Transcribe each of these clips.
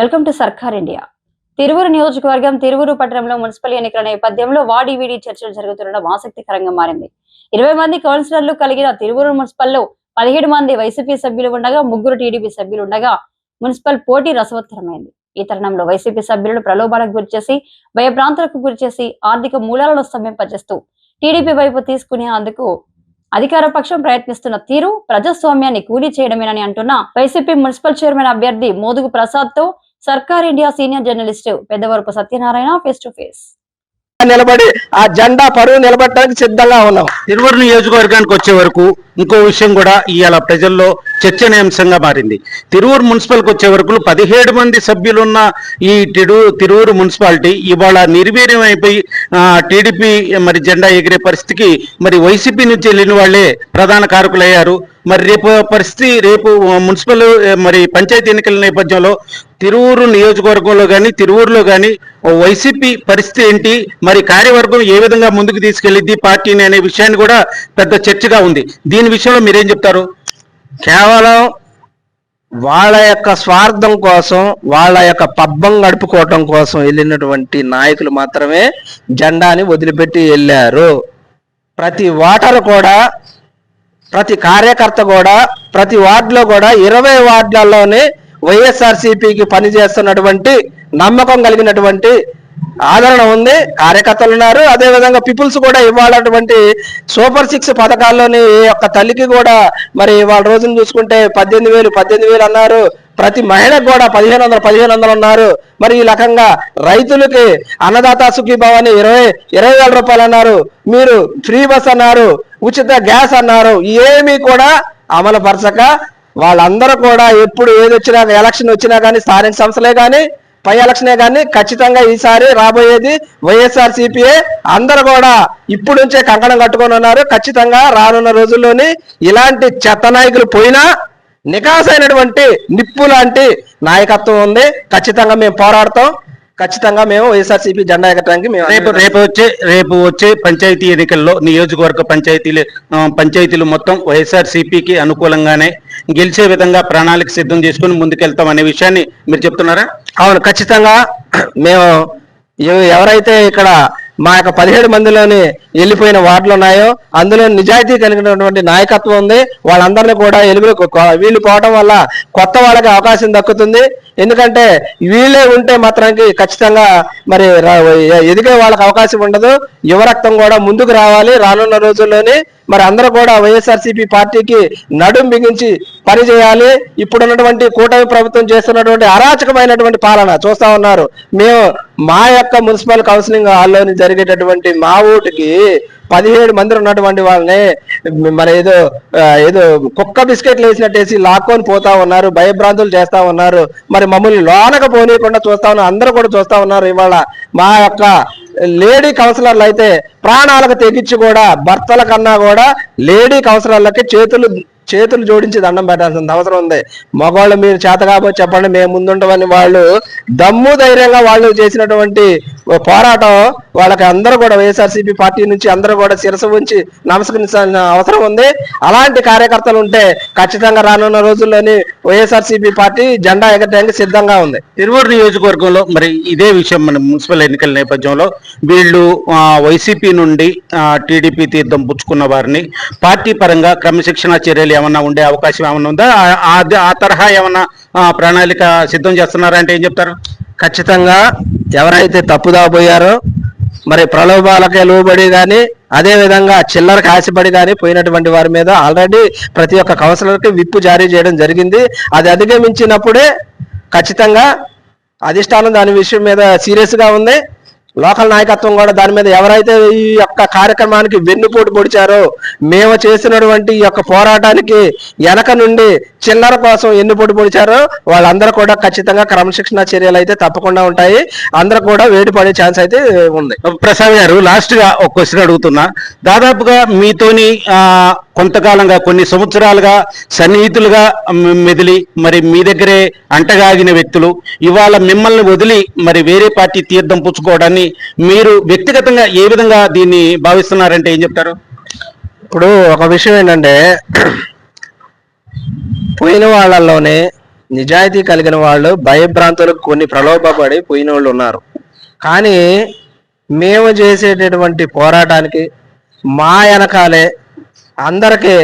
Welcome to Sarkar India. Tiruvuru నియోజకవర్గం తిరువురు పట్టణంలో municipal ఎన్నికల నేపథ్యంలో వాడివిడి చర్చలు జరుగుతుండడం ఆసక్తికరంగా మారింది. ఇరవై మంది కౌన్సిలర్లు కలిగిన తిరువురు మున్సిపల్లో పదిహేడు మంది వైసీపీ సభ్యులు ఉండగా ముగ్గురు టీడీపీ సభ్యులు ఉండగా మున్సిపల్ పోటీ రసవత్తరమైంది. ఈ తరుణంలో వైసీపీ సభ్యులను ప్రలోభాలకు గురిచేసి భయభ్రాంతులకు గురిచేసి ఆర్థిక మూలాలను స్తంభింపజేస్తూ టీడీపీ వైపు తీసుకునేందుకు అధికార పక్షం ప్రయత్నిస్తున్న తీరు ప్రజాస్వామ్యాన్ని కూలీ చేయడమేనని అంటున్న వైసీపీ మున్సిపల్ చైర్మన్ అభ్యర్థి Modugu ప్రసాద్తో Sarkar India senior journalist Peddavarapu Satyanarayana face to face. నిలబడి ఆ జెండా పరువు నిలబడటానికి సిద్ధంగా ఉన్నాం. తిరువూరు నియోజకవర్గానికి వచ్చే వరకు ఇంకో విషయం కూడా ఇవాళ ప్రజల్లో చర్చనీయాంశంగా మారింది. తిరువూరు మున్సిపల్కి వచ్చే వరకు పదిహేడు మంది సభ్యులున్న ఈ తిరు తిరువూరు మున్సిపాలిటీ ఇవాళ నిర్వీర్యం అయిపోయి టీడీపీ మరి జెండా ఎగిరే పరిస్థితికి మరి వైసీపీ నుంచి వెళ్ళిన వాళ్ళే ప్రధాన కారకులయ్యారు. మరి రేపు పరిస్థితి రేపు మున్సిపల్ మరి పంచాయతీ ఎన్నికల నేపథ్యంలో తిరువూరు నియోజకవర్గంలో కానీ తిరువూరులో కానీ వైసీపీ పరిస్థితి ఏంటి మరి కార్యవర్గం ఏ విధంగా ముందుకు తీసుకెళ్ళిద్ది పార్టీని అనే విషయాన్ని కూడా పెద్ద చర్చగా ఉంది. దీని విషయంలో మీరేం చెప్తారు? కేవలం వాళ్ళ యొక్క స్వార్థం కోసం వాళ్ళ యొక్క పబ్బం గడుపుకోవటం కోసం వెళ్ళినటువంటి నాయకులు మాత్రమే జెండాని వదిలిపెట్టి వెళ్ళారు. ప్రతి ఓటర్ కూడా ప్రతి కార్యకర్త కూడా ప్రతి వార్డులో కూడా ఇరవై వార్డులలోనే వైఎస్ఆర్సీపీకి పనిచేస్తున్నటువంటి నమ్మకం కలిగినటువంటి ఆదరణ ఉంది కార్యకర్తలు ఉన్నారు. అదే విధంగా పీపుల్స్ కూడా ఇవ్వాలటువంటి సూపర్ సిక్స్ పథకాల్లోని ఈ ఒక్క తల్లికి కూడా మరి వాళ్ళ రోజును చూసుకుంటే పద్దెనిమిది వేలు పద్దెనిమిది వేలు అన్నారు. ప్రతి మహిళకు కూడా పదిహేను వందలు పదిహేను వందలు ఉన్నారు మరి ఈ రకంగా రైతులకి అన్నదాత సుఖీభావ్ ఇరవై ఇరవై వేల రూపాయలు అన్నారు. మీరు ఫ్రీ బస్ అన్నారు ఉచిత గ్యాస్ అన్నారు. ఏమీ కూడా అమలు పరచక వాళ్ళందరూ కూడా ఎప్పుడు ఏది వచ్చినా ఎలక్షన్ వచ్చినా కానీ స్థానిక సంస్థలే కానీ పై ఎలక్షనే కానీ ఖచ్చితంగా ఈసారి రాబోయేది వైఎస్ఆర్ సిపిఐ అందరూ కూడా ఇప్పుడు నుంచే కంకణం కట్టుకొని ఉన్నారు. ఖచ్చితంగా రానున్న రోజుల్లోని ఇలాంటి చెత్త నాయకులు పోయినా నికాసైనటువంటి నిప్పు లాంటి నాయకత్వం ఉంది. ఖచ్చితంగా మేము పోరాడతాం. ఖచ్చితంగా మేము వైఎస్ఆర్సీపీ జెండా ఎగరడానికి మేము రేపు రేపు వచ్చే రేపు వచ్చే పంచాయతీ ఎన్నికల్లో నియోజకవర్గ పంచాయతీలు పంచాయతీలు మొత్తం వైఎస్ఆర్ సిపికి అనుకూలంగానే గెలిచే విధంగా ప్రణాళిక సిద్ధం చేసుకుని ముందుకెళ్తాం అనే విషయాన్ని మీరు చెప్తున్నారా? అవును ఖచ్చితంగా మేము ఎవ- ఎవరైతే ఇక్కడ మా యొక్క పదిహేడు మందిలోని వెళ్ళిపోయిన వార్డులు ఉన్నాయో అందులో నిజాయితీ కలిగినటువంటి నాయకత్వం ఉంది. వాళ్ళందరినీ కూడా ఎలుగులు వీళ్ళు పోవడం వల్ల కొత్త వాళ్ళకి అవకాశం దక్కుతుంది. ఎందుకంటే వీళ్ళే ఉంటే మాత్రానికి ఖచ్చితంగా మరి రా- ఎదిగే వాళ్ళకి అవకాశం ఉండదు. యువరక్తం కూడా ముందుకు రావాలి. రానున్న రోజుల్లోనే మరి అందరూ కూడా వైఎస్ఆర్సీపీ పార్టీకి నడుం బిగించి పని చేయాలి. ఇప్పుడున్నటువంటి కూటమి ప్రభుత్వం చేస్తున్నటువంటి అరాచకమైనటువంటి పాలన చూస్తా ఉన్నారు. మేము మా యొక్క మున్సిపల్ కౌన్సిలింగ్ హాల్లోని జరిగేటటువంటి మా ఓటుకి పదిహేడు మంది ఉన్నటువంటి వాళ్ళని మరి ఏదో ఏదో కుక్క బిస్కెట్లు వేసినట్టేసి లాక్కొని పోతా ఉన్నారు భయభ్రాంతులు చేస్తా ఉన్నారు. మరి మమ్మల్ని లోనక పోనీయకుండా చూస్తా ఉన్నారు అందరూ కూడా చూస్తా ఉన్నారు. ఇవాళ మా యొక్క లేడీ కౌన్సిలర్లు అయితే ప్రాణాలకు తెగించి కూడా భర్తల కన్నా కూడా లేడీ కౌన్సిలర్లకి చేతులు చేతులు జోడించి దండం పెట్టాల్సిన అవసరం ఉంది. మగవాళ్ళు మీరు చేత కాబోతే చెప్పండి మేము ముందుంటామని వాళ్ళు దమ్ము ధైర్యంగా వాళ్ళు చేసినటువంటి పోరాటం వాళ్ళకి అందరూ కూడా వైఎస్ఆర్సీపీ పార్టీ నుంచి అందరూ కూడా శిరస ఉంచి నమస్కరించాల్సిన అవసరం ఉంది. అలాంటి కార్యకర్తలు ఉంటే ఖచ్చితంగా రానున్న రోజుల్లోని వైఎస్ఆర్సీపీ పార్టీ జెండా ఎగరడానికి సిద్ధంగా ఉంది. తిరువూరు నియోజకవర్గంలో మరి ఇదే విషయం మన మున్సిపల్ ఎన్నికల నేపథ్యంలో వీళ్ళు వైసీపీ నుండి టీడీపీ తీర్థం పుచ్చుకున్న వారిని పార్టీ పరంగా క్రమశిక్షణ చర్యలు ఏమన్నా ఉండే అవకాశం ఏమన్నా ఉందా? ఆ- తరహా ఏమన్నా ప్రణాళిక సిద్ధం చేస్తున్నారా అంటే ఏం చెప్తారు? ఖచ్చితంగా ఎవరైతే తప్పుదాబోయారో మరి ప్రలోభాలకే లోబడి కానీ అదేవిధంగా చిల్లర చిల్లరకు ఆశపడి కానీ పోయినటువంటి వారి మీద ఆల్రెడీ ప్రతి ఒక్క కౌన్సిలర్కి విప్పు జారీ చేయడం జరిగింది. అది అధిగమించినప్పుడే ఖచ్చితంగా అధిష్టానం దాని విషయం మీద సీరియస్గా ఉంది. లోకల్ నాయకత్వం కూడా దాని మీద ఎవరైతే ఈ యొక్క కార్యక్రమానికి వెన్నుపోటు పొడిచారో మేము చేసినటువంటి ఈ యొక్క పోరాటానికి వెనక నుండి చిల్లర కోసం ఎన్నుపోటు పొడిచారో వాళ్ళందరూ కూడా ఖచ్చితంగా క్రమశిక్షణ చర్యలు అయితే తప్పకుండా ఉంటాయి. అందరూ కూడా వేడి పడే ఛాన్స్ అయితే ఉంది. ప్రసాద్ గారు లాస్ట్గా ఒక క్వశ్చన్ అడుగుతున్నా. దాదాపుగా మీతోని ఆ, కొంతకాలంగా కొన్ని సంవత్సరాలుగా సన్నిహితులుగా మెదిలి మరి మీ దగ్గరే అంటగాగిన వ్యక్తులు ఇవాళ మిమ్మల్ని వదిలి మరి వేరే పార్టీ తీర్థం పుచ్చుకోవడాన్ని మీరు వ్యక్తిగతంగా ఏ విధంగా దీన్ని భావిస్తున్నారంటే ఏం చెప్తారు? ఇప్పుడు ఒక విషయం ఏంటంటే పోయిన వాళ్ళల్లోనే నిజాయితీ కలిగిన వాళ్ళు భయభ్రాంతులకు కొన్ని ప్రలోభపడి పోయిన వాళ్ళు ఉన్నారు. కానీ మేము చేసేటటువంటి పోరాటానికి మా వెనకాలే అందరికీ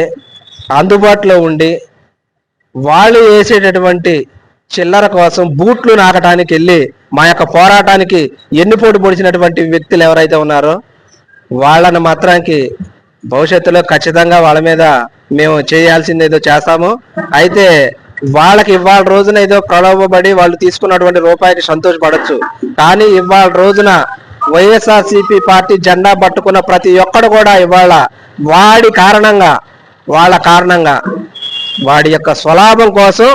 అందుబాటులో ఉండి వాళ్ళు వేసేటటువంటి చిల్లర కోసం బూట్లు నాకటానికి వెళ్ళి మా యొక్క పోరాటానికి ఎన్నుపోటు పొడిచినటువంటి వ్యక్తులు ఎవరైతే ఉన్నారో వాళ్ళని మాత్రానికి భవిష్యత్తులో ఖచ్చితంగా వాళ్ళ మీద మేము చేయాల్సింది ఏదో చేస్తాము. అయితే వాళ్ళకి ఇవాళ రోజున ఏదో ప్రలోభపడి వాళ్ళు తీసుకున్నటువంటి రూపాయికి సంతోషపడచ్చు. కానీ ఇవాళ రోజున వైఎస్ఆర్సీపీ పార్టీ జెండా పట్టుకున్న ప్రతి ఒక్కడు కూడా ఇవాళ వాడి కారణంగా వాళ్ళ కారణంగా వాడి యొక్క స్వలాభం కోసం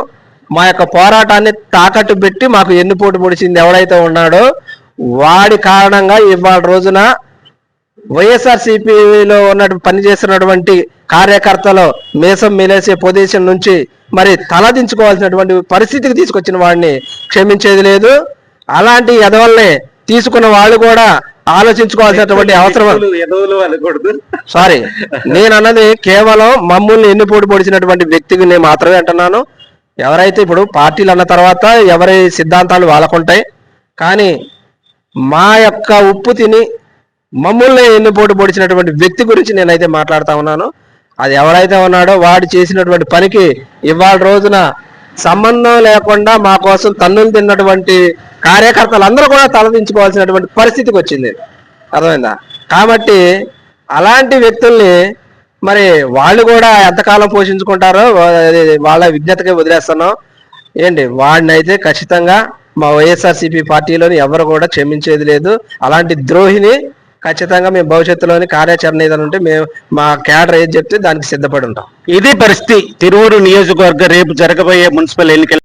మా యొక్క పోరాటాన్ని తాకట్టు పెట్టి మాకు ఎన్నుపోటు పొడిచింది ఎవడైతే ఉన్నాడో వాడి కారణంగా ఇవాళ రోజున వైఎస్ఆర్సీపీలో ఉన్న పనిచేస్తున్నటువంటి కార్యకర్తలు మీసం మిలేసే పొజిషన్ నుంచి మరి తలదించుకోవాల్సినటువంటి పరిస్థితికి తీసుకొచ్చిన వాడిని క్షమించేది లేదు. అలాంటి ఎదవల్ని తీసుకున్న వాళ్ళు కూడా ఆలోచించుకోవాల్సినటువంటి అవసరం. సారీ నేను అన్నది కేవలం మమ్మల్ని ఎన్నిపోటు పొడిచినటువంటి వ్యక్తికి నేను మాత్రమే అంటున్నాను. ఎవరైతే ఇప్పుడు పార్టీలు అన్న తర్వాత ఎవరి సిద్ధాంతాలు వాళ్ళకుంటాయి. కానీ మా యొక్క ఉప్పు తిని మమ్మల్ని ఎన్నిపోటు పొడిచినటువంటి వ్యక్తి గురించి నేనైతే మాట్లాడుతా ఉన్నాను. అది ఎవరైతే ఉన్నాడో వాడు చేసినటువంటి పనికి ఇవాళ రోజున సంబంధం లేకుండా మా కోసం తన్నులు తిన్నటువంటి కార్యకర్తలు అందరూ కూడా తలదించుకోవాల్సినటువంటి పరిస్థితికి వచ్చింది. అర్థమైందా? కాబట్టి అలాంటి వ్యక్తుల్ని మరి వాళ్ళు కూడా ఎంతకాలం పోషించుకుంటారో వాళ్ళ విజ్ఞతకే వదిలేస్తున్నాం ఏంటి? వాడిని అయితే ఖచ్చితంగా మా వైఎస్ఆర్సీపీ పార్టీలోని ఎవరు కూడా క్షమించేది లేదు. అలాంటి ద్రోహిని ఖచ్చితంగా మేము భవిష్యత్తులోని కార్యాచరణ ఏదైనా ఉంటే మేము మా క్యాడర్ ఏది చెప్తే దానికి సిద్ధపడి ఉంటాం. ఇది పరిస్థితి తిరువురు నియోజకవర్గ రేపు జరగబోయే మున్సిపల్ ఎన్నికల